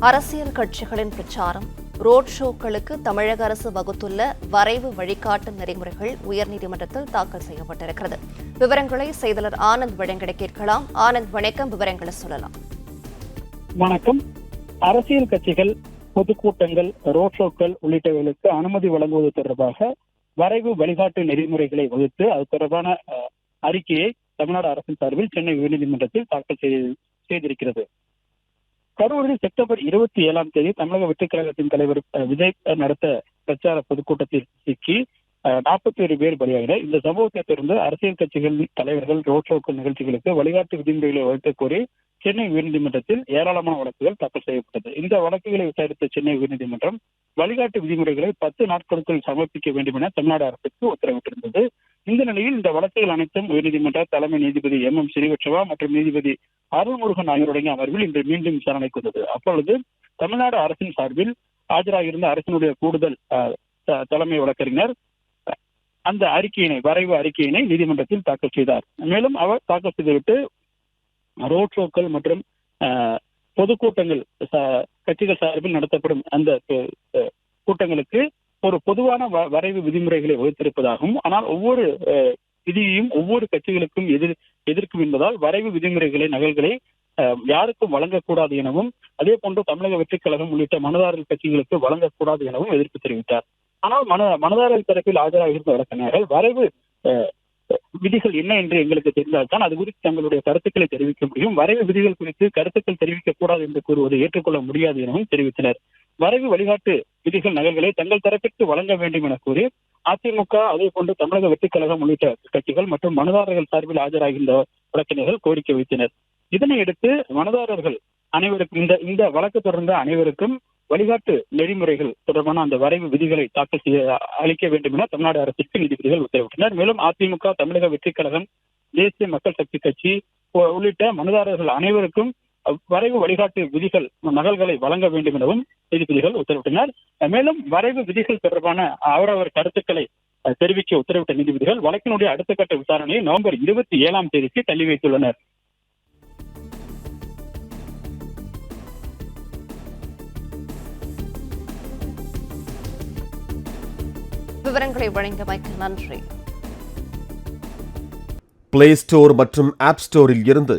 அரசியல் கட்சிகளின் பிரச்சாரம் ரோட் ஷோக்களுக்கு தமிழக அரசு வகுத்துள்ள வரைவு வழிகாட்டு நெறிமுறைகள் உயர்நீதிமன்றத்தில் தாக்கல் செய்யப்பட்டிருக்கிறது. விவரங்களை செய்தியாளர் ஆனந்த் வழங்கிட கேட்கலாம். ஆனந்த் வணக்கம். விவரங்களை சொல்லலாம். வணக்கம். அரசியல் கட்சிகள் பொதுக்கூட்டங்கள் ரோட் ஷோக்கள் உள்ளிட்டவைகளுக்கு அனுமதி வழங்குவது தொடர்பாக வரைவு வழிகாட்டு நெறிமுறைகளை வகுத்து அது தொடர்பான அஹ், அறிக்கையை தமிழ்நாடு அரசின் சார்பில் சென்னை உயர்நீதிமன்றத்தில் தாக்கல் செய்திருக்கிறது. கரூரில் செப்டம்பர் இருபத்தி ஏழாம் தேதி தமிழக வெற்றிக் கழகத்தின் தலைவர் விஜய் நடத்த பிரச்சார பொதுக்கூட்டத்தில் சிக்கி நாற்பத்தி ஏழு பேர் பலியாகினர் இந்த சம்பவத்தை தொடர்ந்து அரசியல் கட்சிகள் தலைவர்கள் ரோட் ஷோக்கள் நிகழ்ச்சிகளுக்கு வழிகாட்டு விதிமுறைகளை வகுக்க கோரி சென்னை உயர்நீதிமன்றத்தில் ஏராளமான வழக்குகள் தாக்கல் செய்யப்பட்டது. இந்த வழக்குகளை விசாரித்த சென்னை உயர்நீதிமன்றம் வழிகாட்டு விதிமுறைகளை பத்து நாட்களுக்குள் சமர்ப்பிக்க வேண்டும் என தமிழ்நாடு அரசுக்கு உத்தரவிட்டிருந்தது. இந்த நிலையில் இந்த வழக்குகள் அனைத்தும் உயர்நீதிமன்ற தலைமை நீதிபதி எம் எம் ஸ்ரீவட்சவா மற்றும் நீதிபதி அருள்முருகன் ஆகியோருடைய அமர்வில் இன்று மீண்டும் விசாரணைக்கு வந்தது. அப்பொழுது தமிழ்நாடு அரசின் சார்பில் ஆஜராகியிருந்த அரசினுடைய கூடுதல் த- தலைமை வழக்கறிஞர் அந்த அறிக்கையினை வரைவு அறிக்கையினை நீதிமன்றத்தில் தாக்கல் செய்தார். மேலும் அவர் தாக்கல் செய்துவிட்டு ரோட் ஷோக்கள் மற்றும் பொதுக்கூட்டங்கள் கட்சிகள் சார்பில் நடத்தப்படும் அந்த கூட்டங்களுக்கு ஒரு பொதுவான வ- வரைவு விதிமுறைகளை வகுத்திருப்பதாகவும் ஆனால் ஒவ்வொரு விதியையும் ஒவ்வொரு கட்சிகளுக்கும் எதிர் எதிர்க்கும் என்பதால் வரைவு விதிமுறைகளை நகல்களை யாருக்கும் வழங்கக்கூடாது எனவும் அதே போன்று தமிழக வெற்றிக் கழகம் உள்ளிட்ட மனதாரர் கட்சிகளுக்கு வழங்கக்கூடாது எனவும் எதிர்ப்பு தெரிவித்தார். ஆனால் மன மனதாரர் தரப்பில் ஆஜராக இருந்த வழக்கறிஞர்கள் வரைவு அஹ், விதிகள் என்ன என்று எங்களுக்கு தெரிந்தால்தான் அது குறித்து தங்களுடைய கருத்துக்களை தெரிவிக்க முடியும். வரைவு விதிகள் குறித்து கருத்துக்கள் தெரிவிக்கக்கூடாது என்று கூறுவதை ஏற்றுக்கொள்ள முடியாது எனவும் தெரிவித்தனர். வரைவு வழிகாட்டு விதிகள் நகல்களை தங்கள் தரப்பிற்கு வழங்க வேண்டும் என கூறி அதிமுக அதே போன்று தமிழக வெற்றிக் கழகம் உள்ளிட்ட கட்சிகள் மற்றும் மனுதாரர்கள் சார்பில் ஆஜராகின்ற வழக்கினர்கள் கோரிக்கை வைத்தனர் இதனையடுத்து மனதாரர்கள் மனுதாரர்கள் அனைவருக்கும் இந்த இந்த வழக்கு தொடர்ந்த அனைவருக்கும் வழிகாட்டு நெறிமுறைகள் தொடர்பான அந்த வரைவு விதிகளை தாக்கல் செய்ய அளிக்க வேண்டும் என தமிழ்நாடு அரசுக்கு நீதிபதிகள் உத்தரவிட்டனர். மேலும் அதிமுக தமிழக வெற்றிக் கழகம் தேசிய மக்கள் சக்தி கட்சி உள்ளிட்ட மனுதாரர்கள் அனைவருக்கும் வரைவு வழிகாட்டு விதிகள் நகல்களை வழங்க வேண்டும் எனவும் நீதிபதிகள் உத்தரவிட்டனர். மேலும் வரைவு விதிகள் தொடர்பான அவரவர் கருத்துக்களை தெரிவிக்க உத்தரவிட்ட நீதிபதிகள் வழக்கினுடைய அடுத்த கட்ட விசாரணையை நவம்பர் இருபத்தி ஏழாம் தேதிக்கு தள்ளி வைத்துள்ளனர். விவரங்களை வழங்கியமைக்கு நன்றி. பிளே ஸ்டோர் மற்றும் ஆப் ஸ்டோரில் இருந்து